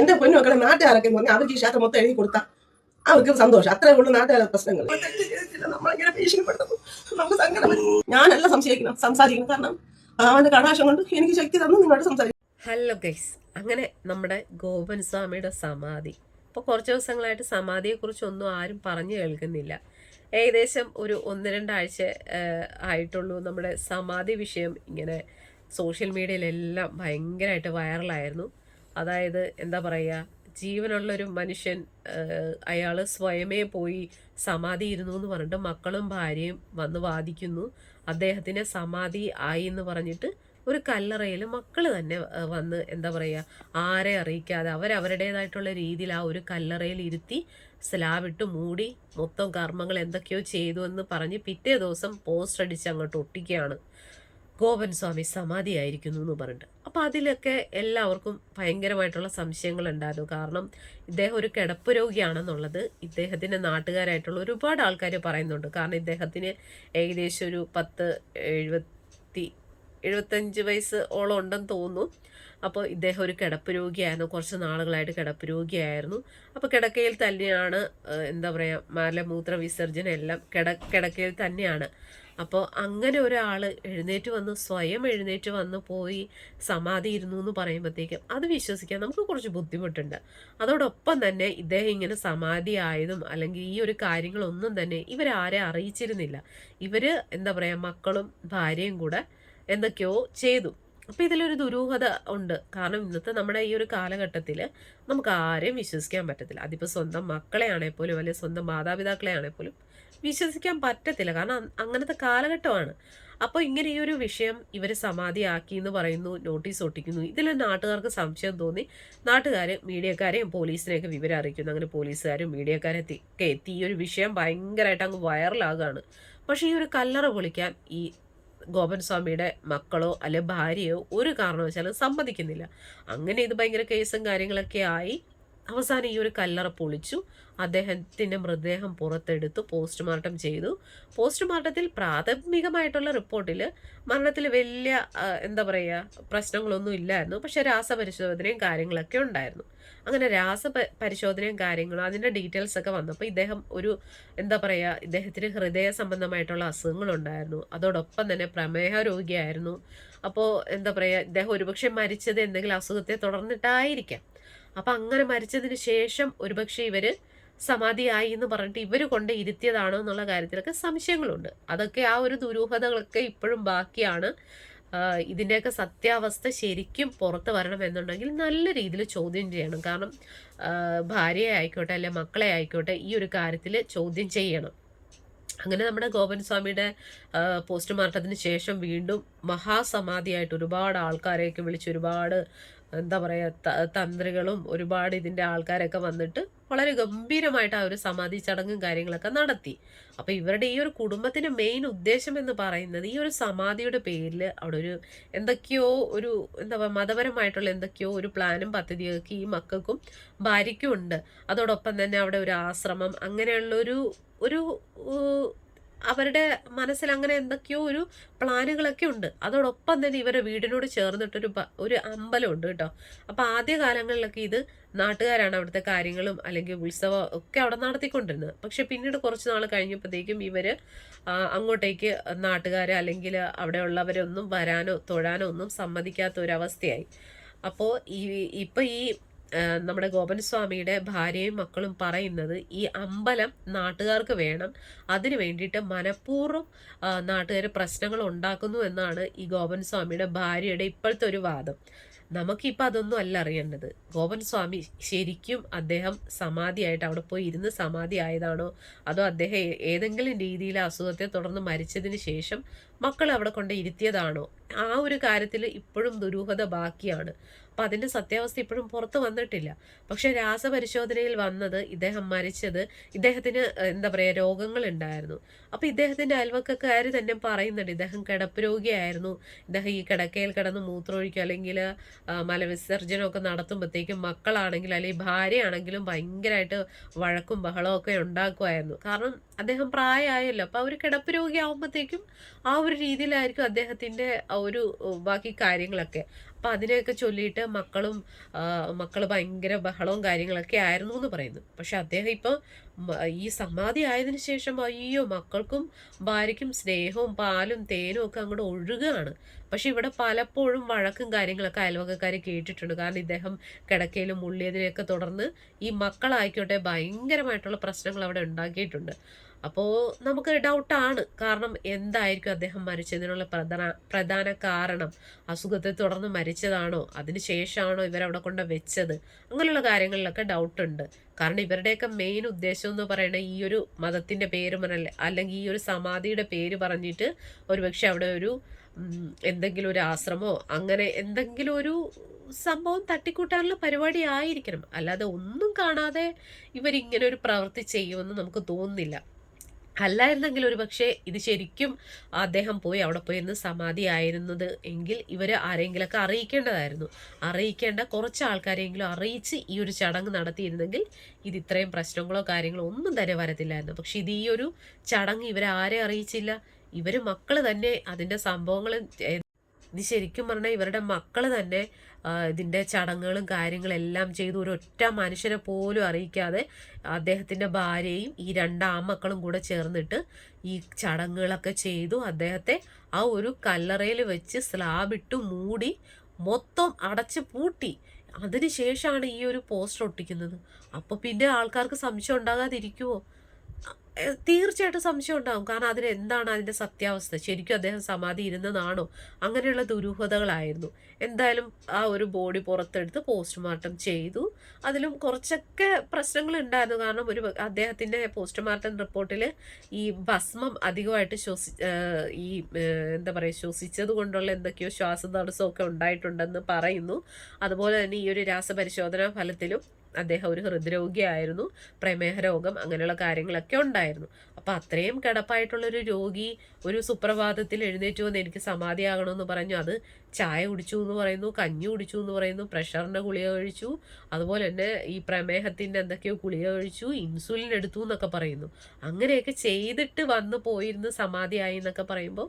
എന്റെ പൊന്നു മക്കളെ നാട്ടുകാരൊക്കെ എന്ന് പറഞ്ഞാൽ അവർക്ക് ഈ ക്ഷേത്രം മൊത്തം എഴുതി കൊടുത്താൽ അവർക്ക് സന്തോഷം. അത്രേ ഉള്ളൂ നാട്ടുകാരുടെ പ്രശ്നങ്ങൾ നമ്മളിങ്ങനെ ഭീഷണിപ്പെടുത്തുന്നു? നമുക്ക് സങ്കടം. ഞാനല്ല സംശയിക്കണം സംസാരിക്കണം കാരണം അവന്റെ കടാശം കൊണ്ട് എനിക്ക് ശക്തി തന്നു നിങ്ങളോട് സംസാരിക്കും ഹലോ ഗൈസ്. അങ്ങനെ നമ്മുടെ ഗോപൻ സ്വാമിയുടെ സമാധി. ഇപ്പോൾ കുറച്ച് ദിവസങ്ങളായിട്ട് സമാധിയെക്കുറിച്ചൊന്നും ആരും പറഞ്ഞു കേൾക്കുന്നില്ല. ഏകദേശം ഒരു ഒന്ന് രണ്ടാഴ്ച ആയിട്ടുള്ളൂ നമ്മുടെ സമാധി വിഷയം ഇങ്ങനെ സോഷ്യൽ മീഡിയയിലെല്ലാം ഭയങ്കരമായിട്ട് വൈറലായിരുന്നു. അതായത് എന്താ പറയുക ജീവനുള്ളൊരു മനുഷ്യൻ അയാൾ സ്വയമേ പോയി സമാധി ഇരുന്നു എന്ന് പറഞ്ഞിട്ട് മക്കളും ഭാര്യയും വന്ന് വാദിക്കുന്നു. അദ്ദേഹത്തിന് സമാധി ആയി എന്ന് പറഞ്ഞിട്ട് ഒരു കല്ലറയിൽ മക്കൾ തന്നെ വന്ന് എന്താ പറയുക ആരെ അറിയിക്കാതെ അവരവരുടേതായിട്ടുള്ള രീതിയിൽ ആ ഒരു കല്ലറയിൽ ഇരുത്തി സ്ലാബിട്ട് മൂടി മൊത്തം കർമ്മങ്ങൾ എന്തൊക്കെയോ ചെയ്തു എന്ന് പറഞ്ഞ് പിറ്റേ ദിവസം പോസ്റ്റ് അടിച്ച് അങ്ങോട്ട് ഒട്ടിക്കുകയാണ്. ഗോപൻ സ്വാമി സമാധിയായിരിക്കുന്നു എന്ന് പറഞ്ഞിട്ട്. അപ്പോൾ അതിലൊക്കെ എല്ലാവർക്കും ഭയങ്കരമായിട്ടുള്ള സംശയങ്ങൾ ഉണ്ടായിരുന്നു കാരണം ഇദ്ദേഹം ഒരു കിടപ്പ് രോഗിയാണെന്നുള്ളത് ഇദ്ദേഹത്തിന്റെ നാട്ടുകാരായിട്ടുള്ള ഒരുപാട് ആൾക്കാർ പറയുന്നുണ്ട്. കാരണം ഇദ്ദേഹത്തിന് ഏകദേശം ഒരു പത്ത് എഴുപത്തി എഴുപത്തഞ്ച് വയസ്സ് ഓളം ഉണ്ടെന്ന് തോന്നുന്നു. അപ്പോൾ ഇദ്ദേഹം ഒരു കിടപ്പ് രോഗിയായിരുന്നു. കുറച്ച് നാളുകളായിട്ട് കിടപ്പ് രോഗിയായിരുന്നു. അപ്പോൾ കിടക്കയിൽ തന്നെയാണ് എന്താ പറയുക മലമൂത്ര വിസർജനം എല്ലാം കിട കിടക്കയിൽ തന്നെയാണ്. അപ്പോൾ അങ്ങനെ ഒരാൾ എഴുന്നേറ്റ് വന്ന് സ്വയം എഴുന്നേറ്റ് വന്ന് പോയി സമാധി ഇരുന്നു എന്ന് പറയുമ്പോഴത്തേക്കും അത് വിശ്വസിക്കാൻ നമുക്ക് കുറച്ച് ബുദ്ധിമുട്ടുണ്ട്. അതോടൊപ്പം തന്നെ ഇദ്ദേഹം ഇങ്ങനെ സമാധി ആയതും അല്ലെങ്കിൽ ഈ ഒരു കാര്യങ്ങളൊന്നും തന്നെ ഇവരാരെ അറിയിച്ചിരുന്നില്ല. ഇവർ എന്താ പറയുക മക്കളും ഭാര്യയും കൂടെ എന്തൊക്കെയോ ചെയ്തു. അപ്പോൾ ഇതിലൊരു ദുരൂഹത ഉണ്ട്. കാരണം ഇന്നത്തെ നമ്മുടെ ഈ ഒരു കാലഘട്ടത്തിൽ നമുക്ക് ആരെയും വിശ്വസിക്കാൻ പറ്റത്തില്ല. അതിപ്പോൾ സ്വന്തം മക്കളെ ആണെങ്കിൽ പോലും അല്ലെങ്കിൽ സ്വന്തം മാതാപിതാക്കളെ ആണെങ്കിൽ പോലും വിശ്വസിക്കാൻ പറ്റത്തില്ല. കാരണം അങ്ങനത്തെ കാലഘട്ടമാണ്. അപ്പോൾ ഇങ്ങനെ ഈ ഒരു വിഷയം ഇവർ സമാധിയാക്കി എന്ന് പറയുന്നു നോട്ടീസ് ഒട്ടിക്കുന്നു. ഇതിൽ നാട്ടുകാർക്ക് സംശയം തോന്നി. നാട്ടുകാർ മീഡിയക്കാരെയും പോലീസിനെയൊക്കെ വിവരം അറിയിക്കുന്നു. അങ്ങനെ പോലീസുകാരും മീഡിയക്കാരെ ഒക്കെ എത്തി. ഈ ഒരു വിഷയം ഭയങ്കരമായിട്ട് അങ്ങ് വൈറലാകുകയാണ് പക്ഷേ ഈ ഒരു കല്ലറ പൊളിക്കാൻ ഈ ഗോപൻ സ്വാമിയുടെ മക്കളോ അല്ലെ ഭാര്യയോ ഒരു കാരണവശാലും സമ്മതിക്കുന്നില്ല. അങ്ങനെ ഇത് ഭയങ്കര കേസും കാര്യങ്ങളൊക്കെ ആയി അവസാനം ഈ ഒരു കല്ലറ പൊളിച്ചു. അദ്ദേഹത്തിന്റെ മൃതദേഹം പുറത്തെടുത്തു പോസ്റ്റ്മോർട്ടം ചെയ്തു. പോസ്റ്റ്മോർട്ടത്തിൽ പ്രാഥമികമായിട്ടുള്ള റിപ്പോർട്ടിൽ മരണത്തിൽ വലിയ എന്താ പറയുക പ്രശ്നങ്ങളൊന്നും ഇല്ലായിരുന്നു. പക്ഷേ രാസപരിശോധനയും കാര്യങ്ങളൊക്കെ ഉണ്ടായിരുന്നു. അങ്ങനെ രാസ പരിശോധനയും കാര്യങ്ങളും അതിന്റെ ഡീറ്റെയിൽസ് ഒക്കെ വന്നപ്പോൾ ഇദ്ദേഹം ഒരു എന്താ പറയുക ഇദ്ദേഹത്തിന് ഹൃദയ സംബന്ധമായിട്ടുള്ള അസുഖങ്ങളുണ്ടായിരുന്നു. അതോടൊപ്പം തന്നെ പ്രമേഹ രോഗിയായിരുന്നു. അപ്പോൾ എന്താ പറയുക ഇദ്ദേഹം ഒരുപക്ഷെ മരിച്ചത് എന്തെങ്കിലും അസുഖത്തെ തുടർന്നിട്ടായിരിക്കാം. അപ്പം അങ്ങനെ മരിച്ചതിന് ശേഷം ഒരുപക്ഷെ ഇവർ സമാധിയായി എന്ന് പറഞ്ഞിട്ട് ഇവർ കൊണ്ട് ഇരുത്തിയതാണോ എന്നുള്ള കാര്യത്തിലൊക്കെ സംശയങ്ങളുണ്ട്. അതൊക്കെ ആ ഒരു ദുരൂഹതകളൊക്കെ ഇപ്പോഴും ബാക്കിയാണ്. ഇതിന്റെയൊക്കെ സത്യാവസ്ഥ ശരിക്കും പുറത്ത് വരണം എന്നുണ്ടെങ്കിൽ നല്ല രീതിയിൽ ചോദ്യം ചെയ്യണം. കാരണം ഭാര്യയെ ആയിക്കോട്ടെ അല്ലെ മക്കളെ ആയിക്കോട്ടെ ഈ ഒരു കാര്യത്തിൽ ചോദ്യം ചെയ്യണം. അങ്ങനെ നമ്മുടെ ഗോപൻ സ്വാമിയുടെ പോസ്റ്റ്മോർട്ടത്തിന് ശേഷം വീണ്ടും മഹാസമാധിയായിട്ട് ഒരുപാട് ആൾക്കാരെയൊക്കെ വിളിച്ച് ഒരുപാട് എന്താ പറയുക തന്ത്രികളും ഒരുപാട് ഇതിന്റെ ആൾക്കാരൊക്കെ വന്നിട്ട് വളരെ ഗംഭീരമായിട്ട് ആ ഒരു സമാധി ചടങ്ങും കാര്യങ്ങളൊക്കെ നടത്തി. അപ്പോൾ ഇവരുടെ ഈ ഒരു കുടുംബത്തിന്റെ മെയിൻ ഉദ്ദേശം എന്ന് പറയുന്നത് ഈ ഒരു സമാധിയുടെ പേരിൽ അവിടെ ഒരു എന്തൊക്കെയോ ഒരു എന്താ പറയുക മതപരമായിട്ടുള്ള എന്തൊക്കെയോ ഒരു പ്ലാനും പദ്ധതിയൊക്കെ ഈ മക്കൾക്കും ഭാര്യയ്ക്കും ഉണ്ട്. അതോടൊപ്പം തന്നെ അവിടെ ഒരു ആശ്രമം അങ്ങനെയുള്ളൊരു ഒരു അവരുടെ മനസ്സിൽ അങ്ങനെ എന്തൊക്കെയോ ഒരു പ്ലാനുകളൊക്കെ ഉണ്ട്. അതോടൊപ്പം തന്നെ ഇവരുടെ വീടിനോട് ചേർന്നിട്ടൊരു ഒരു അമ്പലമുണ്ട് കേട്ടോ. അപ്പോൾ ആദ്യ കാലങ്ങളിലൊക്കെ ഇത് നാട്ടുകാരാണ് അവിടുത്തെ കാര്യങ്ങളും അല്ലെങ്കിൽ ഉത്സവം ഒക്കെ അവിടെ നടത്തിക്കൊണ്ടിരുന്നത്. പക്ഷെ പിന്നീട് കുറച്ച് നാൾ കഴിഞ്ഞപ്പോഴത്തേക്കും ഇവർ അങ്ങോട്ടേക്ക് നാട്ടുകാർ അല്ലെങ്കിൽ അവിടെയുള്ളവരൊന്നും വരാനോ തൊഴാനോ ഒന്നും സമ്മതിക്കാത്ത ഒരവസ്ഥയായി അപ്പോൾ ഈ ഇപ്പം ഈ നമ്മുടെ ഗോപൻ സ്വാമിയുടെ ഭാര്യയും മക്കളും പറയുന്നത് ഈ അമ്പലം നാട്ടുകാർക്ക് വേണം. അതിന് വേണ്ടിയിട്ട് മനഃപൂർവം നാട്ടുകാർ പ്രശ്നങ്ങൾ ഉണ്ടാക്കുന്നു എന്നാണ് ഈ ഗോപൻ സ്വാമിയുടെ ഭാര്യയുടെ ഇപ്പോഴത്തെ ഒരു വാദം. നമുക്കിപ്പോൾ അതൊന്നും അല്ല അറിയേണ്ടത്. ഗോപൻ സ്വാമി ശരിക്കും അദ്ദേഹം സമാധിയായിട്ട് അവിടെ പോയി ഇരുന്ന് സമാധി ആയതാണോ? അതോ അദ്ദേഹം ഏതെങ്കിലും രീതിയിൽ അസുഖത്തെ തുടർന്ന് മരിച്ചതിന് ശേഷം മക്കൾ അവിടെ കൊണ്ട് ഇരുത്തിയതാണോ? ആ ഒരു കാര്യത്തിൽ ഇപ്പോഴും ദുരൂഹത ബാക്കിയാണ്. അപ്പം അതിന്റെ സത്യാവസ്ഥ ഇപ്പോഴും പുറത്ത് വന്നിട്ടില്ല. പക്ഷേ രാസപരിശോധനയിൽ വന്നത് ഇദ്ദേഹം മരിച്ചത് ഇദ്ദേഹത്തിന് എന്താ പറയുക രോഗങ്ങളുണ്ടായിരുന്നു. അപ്പോൾ ഇദ്ദേഹത്തിന്റെ അയൽവക്കക്കാർ തന്നെ പറയുന്നുണ്ട് ഇദ്ദേഹം കിടപ്പ് രോഗിയായിരുന്നു. ഇദ്ദേഹം ഈ കിടക്കയിൽ കിടന്ന് മൂത്രമൊഴിക്കുക അല്ലെങ്കിൽ മലവിസർജനമൊക്കെ നടത്തുമ്പോഴത്തേക്കും മക്കളാണെങ്കിലും അല്ലെങ്കിൽ ഭാര്യയാണെങ്കിലും ഭയങ്കരമായിട്ട് വഴക്കും ബഹളവും ഒക്കെ ഉണ്ടാക്കുമായിരുന്നു. കാരണം അദ്ദേഹം പ്രായമായല്ലോ അപ്പോൾ അവർ കിടപ്പ് രോഗിയാവുമ്പോഴത്തേക്കും ആ ഒരു രീതിയിലായിരിക്കും അദ്ദേഹത്തിന്റെ ഒരു ബാക്കി കാര്യങ്ങളൊക്കെ. അപ്പം അപ്പം അതിനെയൊക്കെ ചൊല്ലിയിട്ട് മക്കളും മക്കൾ ഭയങ്കര ബഹളവും കാര്യങ്ങളൊക്കെ ആയിരുന്നു എന്ന് പറയുന്നു. പക്ഷെ അദ്ദേഹം ഇപ്പോൾ ഈ സമാധി ആയതിനു ശേഷം അയ്യോ മക്കൾക്കും ഭാര്യയ്ക്കും സ്നേഹവും പാലും തേനും ഒക്കെ അങ്ങോട്ട് ഒഴുകുകയാണ് പക്ഷെ ഇവിടെ പലപ്പോഴും വഴക്കും കാര്യങ്ങളൊക്കെ അയൽവക്കക്കാർ കേട്ടിട്ടുണ്ട്. കാരണം ഇദ്ദേഹം കിടക്കയിലും മുള്ളിയതിനെയൊക്കെ തുടർന്ന് ഈ മക്കളായിക്കോട്ടെ ഭയങ്കരമായിട്ടുള്ള പ്രശ്നങ്ങൾ അവിടെ ഉണ്ടാക്കിയിട്ടുണ്ട്. അപ്പോൾ നമുക്ക് ഡൗട്ടാണ് കാരണം എന്തായിരിക്കും അദ്ദേഹം മരിച്ചതിനുള്ള പ്രധാന പ്രധാന കാരണം? അസുഖത്തെ തുടർന്ന് മരിച്ചതാണോ? അതിന് ശേഷമാണോ ഇവരവിടെ കൊണ്ട് വെച്ചത്? അങ്ങനെയുള്ള കാര്യങ്ങളിലൊക്കെ ഡൗട്ടുണ്ട് കാരണം ഇവരുടെയൊക്കെ മെയിൻ ഉദ്ദേശം എന്ന് പറയുന്നത് ഈ ഒരു മതത്തിന്റെ പേര് പറഞ്ഞ അല്ലെങ്കിൽ ഈ ഒരു സമാധിയുടെ പേര് പറഞ്ഞിട്ട് ഒരുപക്ഷെ അവിടെ ഒരു എന്തെങ്കിലും ഒരു ആശ്രമോ അങ്ങനെ എന്തെങ്കിലും ഒരു സംഭവം തട്ടിക്കൂട്ടാനുള്ള പരിപാടി ആയിരിക്കണം. അല്ലാതെ ഒന്നും കാണാതെ ഇവരിങ്ങനെ ഒരു പ്രവൃത്തി ചെയ്യുമെന്ന് നമുക്ക് തോന്നുന്നില്ല. അല്ലായിരുന്നെങ്കിൽ ഒരു പക്ഷേ ഇത് ശരിക്കും അദ്ദേഹം പോയി അവിടെ പോയി ഇന്ന് സമാധി ആയിരുന്നത് എങ്കിൽ ഇവർ ആരെങ്കിലൊക്കെ അറിയിക്കേണ്ടതായിരുന്നു. അറിയിക്കേണ്ട കുറച്ച് ആൾക്കാരെങ്കിലും അറിയിച്ച് ഈ ഒരു ചടങ്ങ് നടത്തിയിരുന്നെങ്കിൽ ഇത് ഇത്രയും പ്രശ്നങ്ങളോ കാര്യങ്ങളോ ഒന്നും തന്നെ വരത്തില്ലായിരുന്നു. പക്ഷെ ഇത് ഈ ഒരു ചടങ്ങ് ഇവരെ ആരെ അറിയിച്ചില്ല. ഇവർ മക്കൾ തന്നെ അതിന്റെ സംഭവങ്ങൾ ഇത് ശരിക്കും പറഞ്ഞാൽ ഇവരുടെ മക്കൾ തന്നെ ഇതിന്റെ ചടങ്ങുകളും കാര്യങ്ങളെല്ലാം ചെയ്തു ഒരു ഒറ്റ മനുഷ്യനെ പോലും അറിയിക്കാതെ അദ്ദേഹത്തിന്റെ ഭാര്യയും ഈ രണ്ട് ആമക്കളും കൂടെ ചേർന്നിട്ട് ഈ ചടങ്ങുകളൊക്കെ ചെയ്തു. അദ്ദേഹത്തെ ആ ഒരു കല്ലറയിൽ വെച്ച് സ്ലാബിട്ട് മൂടി മൊത്തം അടച്ച് പൂട്ടി. അതിനുശേഷമാണ് ഈ ഒരു പോസ്റ്റർ ഒട്ടിക്കുന്നത്. അപ്പോൾ പിന്നെ ആൾക്കാർക്ക് സംശയം ഉണ്ടാകാതിരിക്കുമോ തീർച്ചയായിട്ടും സംശയം ഉണ്ടാകും കാരണം അതിന് എന്താണ് അതിന്റെ സത്യാവസ്ഥ? ശരിക്കും അദ്ദേഹം സമാധി ഇരുന്നതാണോ? അങ്ങനെയുള്ള ദുരൂഹതകളായിരുന്നു. എന്തായാലും ആ ഒരു ബോഡി പുറത്തെടുത്ത് പോസ്റ്റ്മോർട്ടം ചെയ്തു. അതിലും കുറച്ചൊക്കെ പ്രശ്നങ്ങൾ ഉണ്ടായിരുന്നു കാരണം ഒരു അദ്ദേഹത്തിന്റെ പോസ്റ്റ്മോർട്ടം റിപ്പോർട്ടിൽ ഈ ഭസ്മം അധികമായിട്ട് ശ്വസി ഈ എന്താ പറയുക ശ്വസിച്ചത് കൊണ്ടുള്ള എന്തൊക്കെയോ ശ്വാസതടസ്സമൊക്കെ ഉണ്ടായിട്ടുണ്ടെന്ന് പറയുന്നു. അതുപോലെ തന്നെ ഈ ഒരു രാസപരിശോധനാ ഫലത്തിലും അദ്ദേഹം ഒരു ഹൃദ്രോഗിയായിരുന്നു പ്രമേഹ രോഗം അങ്ങനെയുള്ള കാര്യങ്ങളൊക്കെ ഉണ്ടായിരുന്നു. അപ്പം അത്രയും കിടപ്പായിട്ടുള്ളൊരു രോഗി ഒരു സുപ്രഭാതത്തിൽ എഴുന്നേറ്റ് വന്ന് എനിക്ക് സമാധിയാകണമെന്ന് പറഞ്ഞു. അത് ചായ കുടിച്ചു എന്ന് പറയുന്നു കഞ്ഞി കുടിച്ചു എന്ന് പറയുന്നു പ്രഷറിന്റെ ഗുളിക കഴിച്ചു അതുപോലെ തന്നെ ഈ പ്രമേഹത്തിന്റെ എന്തൊക്കെയോ ഗുളിക കഴിച്ചു ഇൻസുലിൻ എടുത്തു എന്നൊക്കെ പറയുന്നു. അങ്ങനെയൊക്കെ ചെയ്തിട്ട് വന്ന് പോയിരുന്ന് സമാധിയായി എന്നൊക്കെ പറയുമ്പോൾ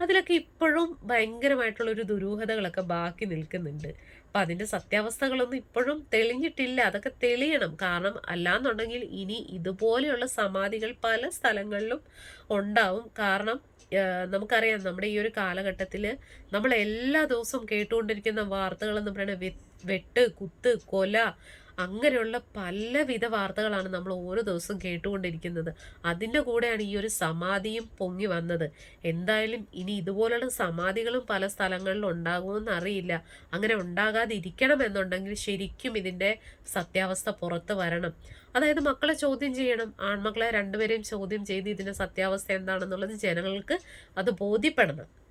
അതിലൊക്കെ ഇപ്പോഴും ഭയങ്കരമായിട്ടുള്ളൊരു ദുരൂഹതകളൊക്കെ ബാക്കി നിൽക്കുന്നുണ്ട്. അപ്പം അതിന്റെ സത്യാവസ്ഥകളൊന്നും ഇപ്പോഴും തെളിഞ്ഞിട്ടില്ല. അതൊക്കെ തെളിയണം. കാരണം അല്ലാന്നുണ്ടെങ്കിൽ ഇനി ഇതുപോലെയുള്ള സമാധികൾ പല സ്ഥലങ്ങളിലും ഉണ്ടാവും. കാരണം നമുക്കറിയാം നമ്മുടെ ഈ ഒരു കാലഘട്ടത്തിൽ നമ്മൾ എല്ലാ ദിവസവും കേട്ടുകൊണ്ടിരിക്കുന്ന വാർത്തകളെന്ന് പറയുന്നത് വെട്ട് കുത്ത് കൊല അങ്ങനെയുള്ള പലവിധ വാർത്തകളാണ് നമ്മൾ ഓരോ ദിവസവും കേട്ടുകൊണ്ടിരിക്കുന്നത്. അതിന്റെ കൂടെയാണ് ഈ ഒരു സമാധിയും പൊങ്ങി വന്നത്. എന്തായാലും ഇനി ഇതുപോലുള്ള സമാധികളും പല സ്ഥലങ്ങളിലും ഉണ്ടാകുമെന്ന് അറിയില്ല. അങ്ങനെ ഉണ്ടാകാതിരിക്കണം എന്നുണ്ടെങ്കിൽ ശരിക്കും ഇതിന്റെ സത്യാവസ്ഥ പുറത്ത് വരണം. അതായത് മക്കളെ ചോദ്യം ചെയ്യണം. ആൺമക്കളെ രണ്ടുപേരെയും ചോദ്യം ചെയ്ത് ഇതിന്റെ സത്യാവസ്ഥ എന്താണെന്നുള്ളത് ജനങ്ങൾക്ക് അത് ബോധ്യപ്പെടണം.